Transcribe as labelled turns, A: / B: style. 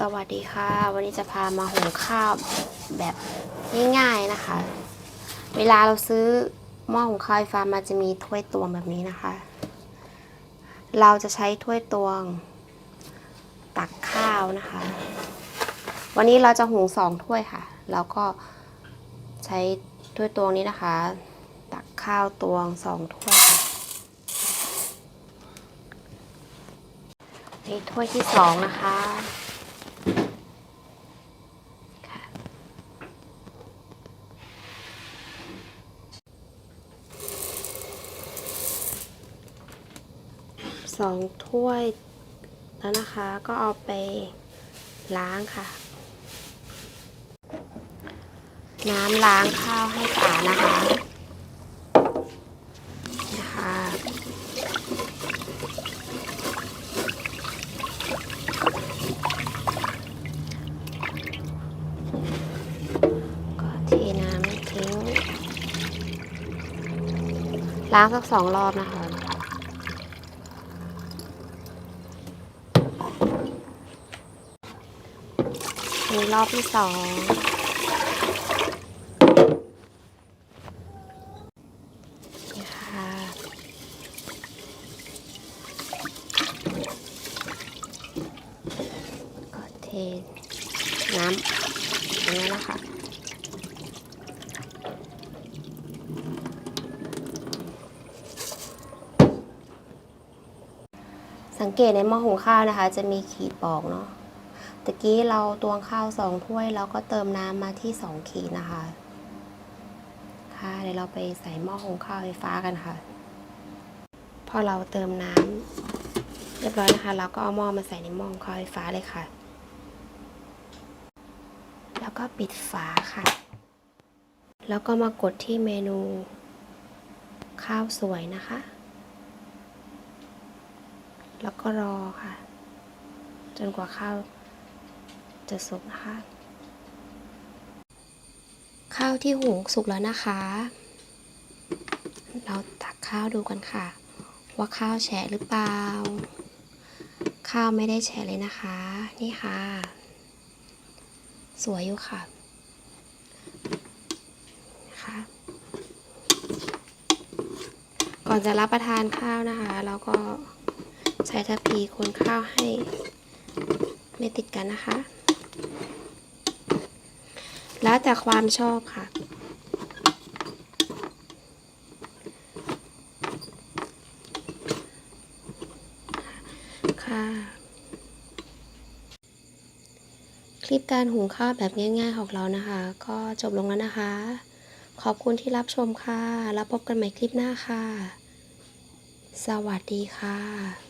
A: สวัสดีค่ะ วันนี้จะพามาหุงข้าวแบบง่ายๆนะคะ เวลาเราซื้อหม้อหุงข้าวไฟฟ้ามันจะมีถ้วยตวงแบบนี้นะคะ เราจะใช้ถ้วยตวง ตักข้าวนะคะ วันนี้เราจะหุงสองถ้วยค่ะ แล้วก็ใช้ถ้วยตวงนี้นะคะ ตักข้าวตวงสองถ้วยค่ะนี่ถ้วยที่สองนะคะ สองถ้วยแล้วนะคะ ก็เอาไปล้างค่ะ น้ำล้างข้าวให้สะอาดนะคะนะคะก็เทน้ำทิ้งล้างสักสองรอบนะคะ มีรอบที่สองนี่ค่ะก็เทน้ำอย่างนี้นะคะสังเกตในหม้อหุงข้าวนะคะ จะมีขีดบอกเนาะ ตะกี้เราตวงข้าวสองถ้วยเราก็เติมน้ำมาที่สองขีดนะคะ ค่ะเดี๋ยวเราไปใส่หม้อหุงข้าวไฟฟ้ากันค่ะ พอเราเติมน้ำเรียบร้อยนะคะ เราก็เอาหม้อมาใส่ในหม้อหุงข้าวไฟฟ้าเลยค่ะ แล้วก็ปิดฝาค่ะ แล้วก็มากดที่เมนู ข้าวสวยนะคะ แล้วก็รอค่ะ จนกว่าข้าว จะสุกนะคะ ข้าวที่หุงสุกแล้วนะคะ เราตักข้าวดูกันค่ะ ว่าข้าวแฉะหรือเปล่า ข้าวไม่ได้แฉะเลยนะคะ นี่ค่ะ สวยอยู่ค่ะนะคะก่อนจะรับประทานข้าวนะคะ เราก็ใช้ทัพพีคนข้าวให้ไม่ติดกันนะคะ แล้วแต่ความชอบค่ะ ค่ะ คลิปการหุงข้าวแบบง่ายๆของเรานะคะ ก็จบลงแล้วนะคะ ขอบคุณที่รับชมค่ะ แล้วพบกันใหม่คลิปหน้าค่ะ สวัสดีค่ะ